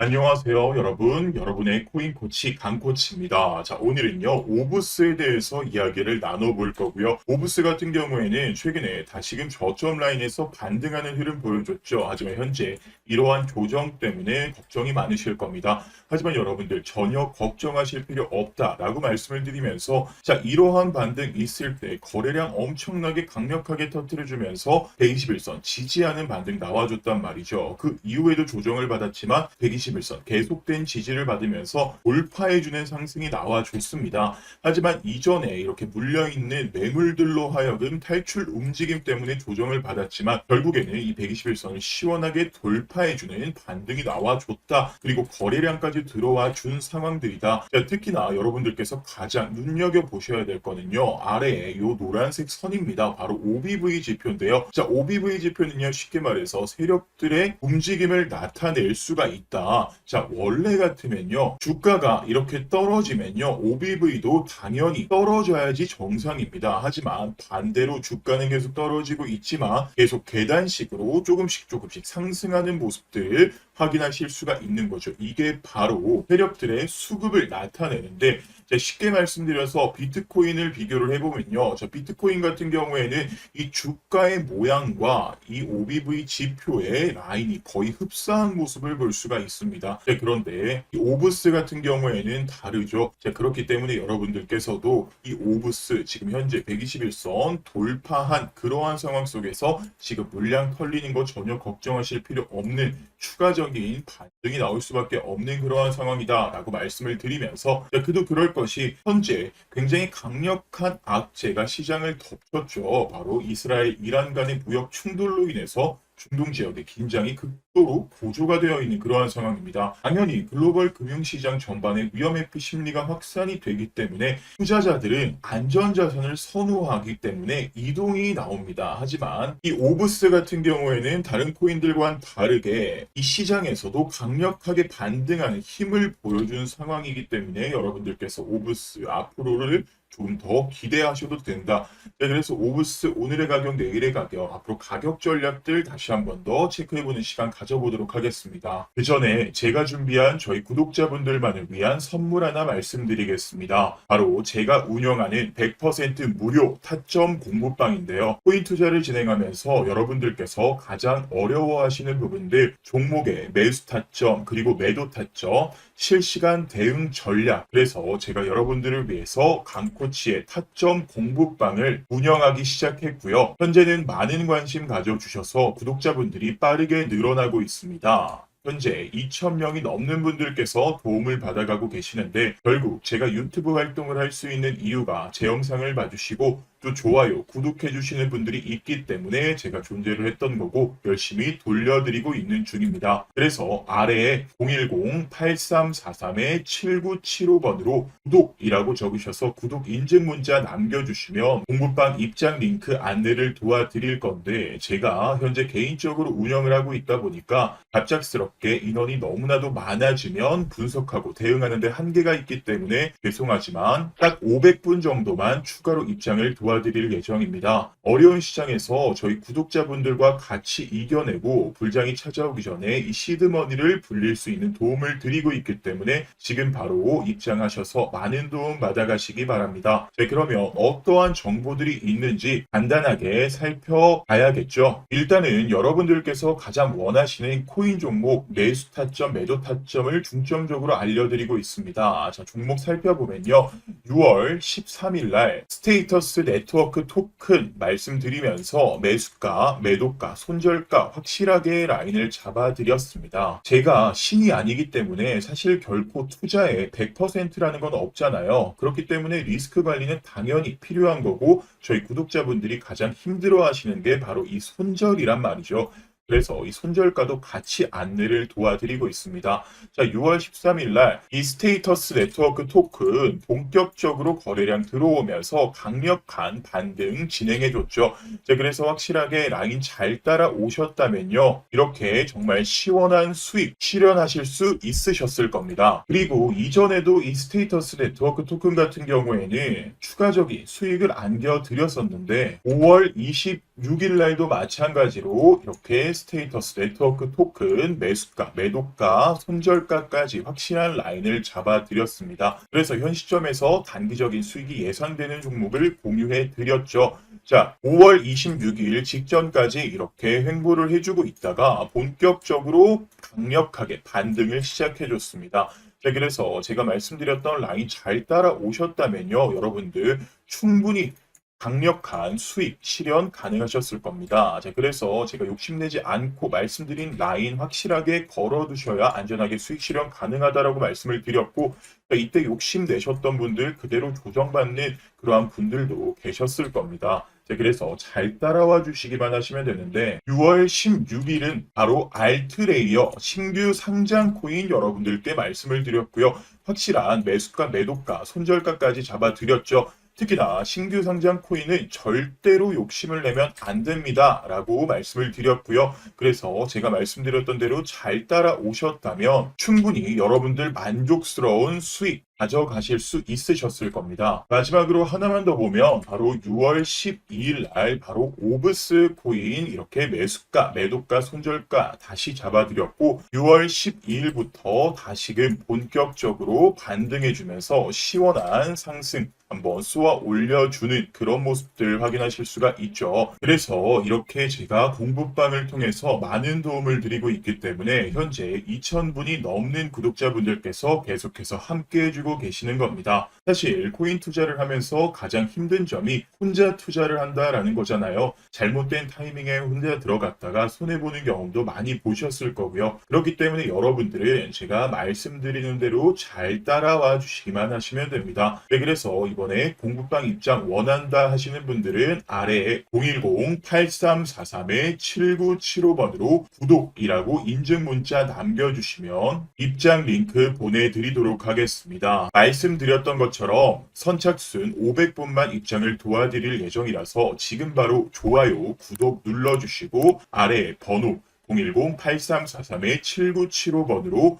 안녕하세요, 여러분. 여러분의 코인 코치 강 코치입니다. 자, 오늘은요, 오브스에 대해서 이야기를 나눠볼 거고요. 오브스 같은 경우에는 최근에 다시금 저점 라인에서 반등하는 흐름 보여줬죠. 하지만 현재 이러한 조정 때문에 걱정이 많으실 겁니다. 하지만 여러분들 전혀 걱정하실 필요 없다라고 말씀을 드리면서 자, 이러한 반등 있을 때 거래량 엄청나게 강력하게 터뜨려주면서 121선 지지하는 반등 나와줬단 말이죠. 그 이후에도 조정을 받았지만 121선 계속된 지지를 받으면서 돌파해주는 상승이 나와줬습니다. 하지만 이전에 이렇게 물려있는 매물들로 하여금 탈출 움직임 때문에 조정을 받았지만 결국에는 이 121선을 시원하게 돌파해주는 반등이 나와줬다. 그리고 거래량까지 들어와 준 상황들이다. 자, 특히나 여러분들께서 가장 눈여겨보셔야 될 거는요. 아래에 이 노란색 선입니다. 바로 OBV 지표인데요. 자, OBV 지표는요. 쉽게 말해서 세력들의 움직임을 나타낼 수가 있다. 자, 원래 같으면요. 주가가 이렇게 떨어지면요. OBV도 당연히 떨어져야지 정상입니다. 하지만 반대로 주가는 계속 떨어지고 있지만 계속 계단식으로 조금씩 조금씩 상승하는 모습들 확인하실 수가 있는 거죠. 이게 바로 세력들의 수급을 나타내는데 자, 쉽게 말씀드려서 비트코인을 비교를 해보면요. 자, 비트코인 같은 경우에는 이 주가의 모양과 이 OBV 지표의 라인이 거의 흡사한 모습을 볼 수가 있습니다. 자, 그런데 이 오브스 같은 경우에는 다르죠. 자, 그렇기 때문에 여러분들께서도 이 오브스 지금 현재 121선 돌파한 그러한 상황 속에서 지금 물량 털리는 거 전혀 걱정하실 필요 없는 추가적인 반등이 나올 수밖에 없는 그러한 상황이다라고 말씀을 드리면서 자, 그도 그럴 것이 현재 굉장히 강력한 악재가 시장을 덮쳤죠. 바로 이스라엘 이란 간의 무역 충돌로 인해서 중동 지역의 긴장이 극도로 고조가 되어 있는 그러한 상황입니다. 당연히 글로벌 금융시장 전반에 위험회피 심리가 확산이 되기 때문에 투자자들은 안전자산을 선호하기 때문에 이동이 나옵니다. 하지만 이 오브스 같은 경우에는 다른 코인들과는 다르게 이 시장에서도 강력하게 반등하는 힘을 보여준 상황이기 때문에 여러분들께서 오브스 앞으로를 조금 더 기대하셔도 된다. 네, 그래서 오브스 오늘의 가격, 내일의 가격, 앞으로 가격 전략들 다시 한번 더 체크해보는 시간 가져보도록 하겠습니다. 그 전에 제가 준비한 저희 구독자분들만을 위한 선물 하나 말씀드리겠습니다. 바로 제가 운영하는 100% 무료 타점 공부방인데요. 코인 투자를 진행하면서 여러분들께서 가장 어려워하시는 부분들, 종목의 매수 타점, 그리고 매도 타점, 실시간 대응 전략. 그래서 제가 여러분들을 위해서 강 코치의 타점 공부방을 운영하기 시작했고요. 현재는 많은 관심 가져주셔서 구독자분들이 빠르게 늘어나고 있습니다. 현재 2,000명이 넘는 분들께서 도움을 받아가고 계시는데 결국 제가 유튜브 활동을 할 수 있는 이유가 제 영상을 봐주시고 또 좋아요, 구독해 주시는 분들이 있기 때문에 제가 존재를 했던 거고 열심히 돌려드리고 있는 중입니다. 그래서 아래에 010-8343-7975번으로 구독이라고 적으셔서 구독 인증 문자 남겨주시면 공부방 입장 링크 안내를 도와드릴 건데 제가 현재 개인적으로 운영을 하고 있다 보니까 갑작스럽게 인원이 너무나도 많아지면 분석하고 대응하는데 한계가 있기 때문에 죄송하지만 딱 500분 정도만 추가로 입장을 도와 드릴 예정입니다. 어려운 시장에서 저희 구독자분들과 같이 이겨내고 불장이 찾아오기 전에 이 시드머니를 불릴 수 있는 도움을 드리고 있기 때문에 지금 바로 입장하셔서 많은 도움 받아가시기 바랍니다. 네, 그러면 어떠한 정보들이 있는지 간단하게 살펴봐야겠죠. 일단은 여러분들께서 가장 원하시는 코인 종목 매수 타점, 매도 타점을 중점적으로 알려드리고 있습니다. 자, 종목 살펴보면요. 6월 13일 날 스테이터스 네트워크 토큰 말씀드리면서 매수가, 매도가, 손절가 확실하게 라인을 잡아드렸습니다. 제가 신이 아니기 때문에 사실 결코 투자에 100%라는 건 없잖아요. 그렇기 때문에 리스크 관리는 당연히 필요한 거고 저희 구독자분들이 가장 힘들어 하시는 게 바로 이 손절이란 말이죠. 그래서 이 손절가도 같이 안내를 도와드리고 있습니다. 자, 6월 13일 날 이 스테이터스 네트워크 토큰 본격적으로 거래량 들어오면서 강력한 반등 진행해 줬죠. 자, 그래서 확실하게 라인 잘 따라 오셨다면요. 이렇게 정말 시원한 수익 실현하실 수 있으셨을 겁니다. 그리고 이전에도 이 스테이터스 네트워크 토큰 같은 경우에는 추가적인 수익을 안겨 드렸었는데 5월 20 6일 날도 마찬가지로 이렇게 스테이터스 네트워크 토큰 매수가, 매도가, 손절가까지 확실한 라인을 잡아드렸습니다. 그래서 현 시점에서 단기적인 수익이 예상되는 종목을 공유해 드렸죠. 자, 5월 26일 직전까지 이렇게 횡보를 해주고 있다가 본격적으로 강력하게 반등을 시작해줬습니다. 자, 그래서 제가 말씀드렸던 라인 잘 따라오셨다면요, 여러분들 충분히 강력한 수익 실현 가능하셨을 겁니다. 자, 그래서 제가 욕심내지 않고 말씀드린 라인 확실하게 걸어두셔야 안전하게 수익 실현 가능하다라고 말씀을 드렸고, 자, 이때 욕심 내셨던 분들 그대로 조정받는 그러한 분들도 계셨을 겁니다. 자, 그래서 잘 따라와 주시기만 하시면 되는데 6월 16일은 바로 알트레이어 신규 상장 코인 여러분들께 말씀을 드렸고요. 확실한 매수가, 매도가, 손절가까지 잡아드렸죠. 특히나 신규 상장 코인은 절대로 욕심을 내면 안 됩니다. 라고 말씀을 드렸고요. 그래서 제가 말씀드렸던 대로 잘 따라오셨다면 충분히 여러분들 만족스러운 수익 가져가실 수 있으셨을 겁니다. 마지막으로 하나만 더 보면 바로 6월 12일 날 바로 오브스 코인 이렇게 매수가, 매도가, 손절가 다시 잡아드렸고 6월 12일부터 다시금 본격적으로 반등해주면서 시원한 상승 한번 쏘아 올려주는 그런 모습들 확인하실 수가 있죠. 그래서 이렇게 제가 공부방을 통해서 많은 도움을 드리고 있기 때문에 현재 2,000분이 넘는 구독자분들께서 계속해서 함께 해주고 계시는 겁니다. 사실 코인 투자를 하면서 가장 힘든 점이 혼자 투자를 한다라는 거잖아요. 잘못된 타이밍에 혼자 들어갔다가 손해보는 경험도 많이 보셨을 거고요. 그렇기 때문에 여러분들은 제가 말씀드리는 대로 잘 따라와 주시기만 하시면 됩니다. 네, 그래서 이번에 공부방 입장 원한다 하시는 분들은 아래에 010-8343-7975번으로 구독이라고 인증 문자 남겨주시면 입장 링크 보내드리도록 하겠습니다. 말씀드렸던 것처럼 선착순 500분만 입장을 도와드릴 예정이라서 지금 바로 좋아요, 구독 눌러주시고 아래 번호 010-8343-7975번으로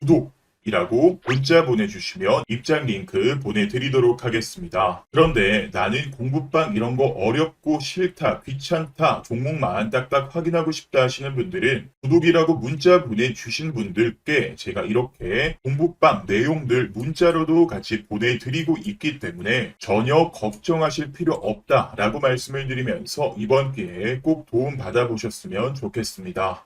구독 이라고 문자 보내주시면 입장 링크 보내드리도록 하겠습니다. 그런데 나는 공부방 이런 거 어렵고 싫다, 귀찮다, 종목만 딱딱 확인하고 싶다 하시는 분들은 구독이라고 문자 보내주신 분들께 제가 이렇게 공부방 내용들 문자로도 같이 보내드리고 있기 때문에 전혀 걱정하실 필요 없다라고 말씀을 드리면서 이번 기회에 꼭 도움 받아보셨으면 좋겠습니다.